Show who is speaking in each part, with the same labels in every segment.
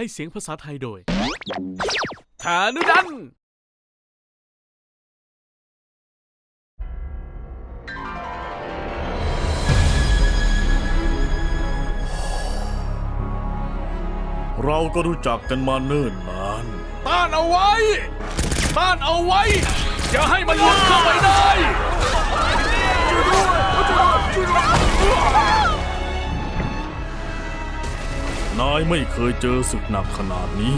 Speaker 1: ให้เสียงภาษาไทยโดยฐานุดัน
Speaker 2: เราก็รู้จักกันมาเนิ่นนาน
Speaker 1: ต้านเอาไว้ ต้านเอาไว้า
Speaker 2: ยไม่เคยเจอศึกหนักขนาดนี้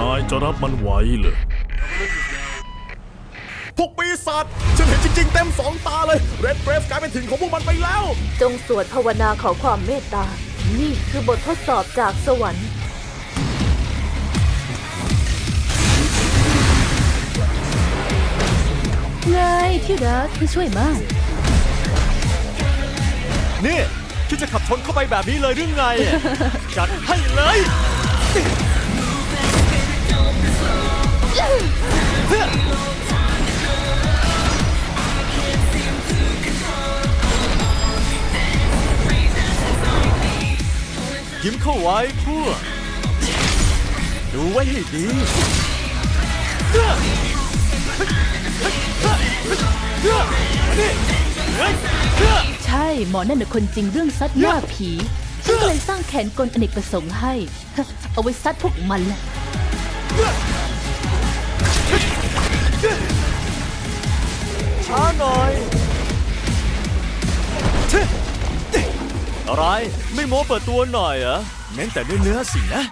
Speaker 2: นายจะรับมันไหวเลย
Speaker 3: พวกปีศาจฉันเห็นจริง ๆ เต็มสองตาเลย เรดเบรฟกลายเป็นถิ่นของพวกมันไปแล้ว
Speaker 4: จงสวดภาวนาขอความเมตตา นี่คือบททดสอบจากสวรรค์
Speaker 5: ไงที่รักที่ช่วยมาก
Speaker 3: นี่ คิดจะขับชนเข้าไปแบบนี้เลยหรือไง จัดให้เลยยิ้มเข้าไว้พวกดูไว้ให้ดี
Speaker 5: ใช่หมอนั่นน่ะคนจริงเรื่องซัดหน้าผี ฉันก็เลยสร้างแขนกลอเนกประสงค์ให้ เอาไว้ซัดพวกมันแหละ
Speaker 3: ช้าหน่อย อะไร ไม่โม้เปิดตัวหน่อยเหรอเน้นแต่เนื้อเนื้อๆสินะ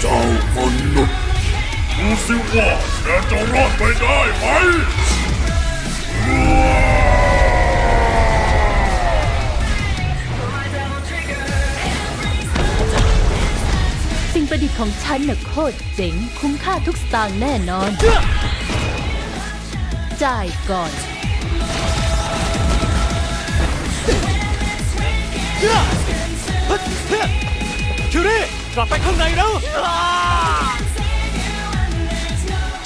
Speaker 2: เจ้ามนุษย์ดูสิว่าแกจะรอดไปได้ไหม
Speaker 5: ประดิษฐ์ของฉันน่ะโคตรเจ๋ง คุ้มค่าทุกสตางค์แน่นอน จ่ายก่อน
Speaker 3: คิวรี่กลับไปข้างในแล้ว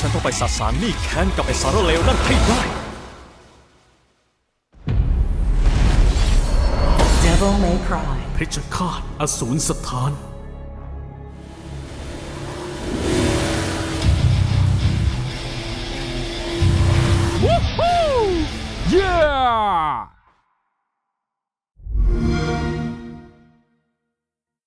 Speaker 3: ฉันต้องไปสัสารหนี่แค้นกับไอ้สารเลวนั่นให้ได้
Speaker 6: Devil May Cry.
Speaker 1: เพชฌฆาตอสูรสถาน Ah!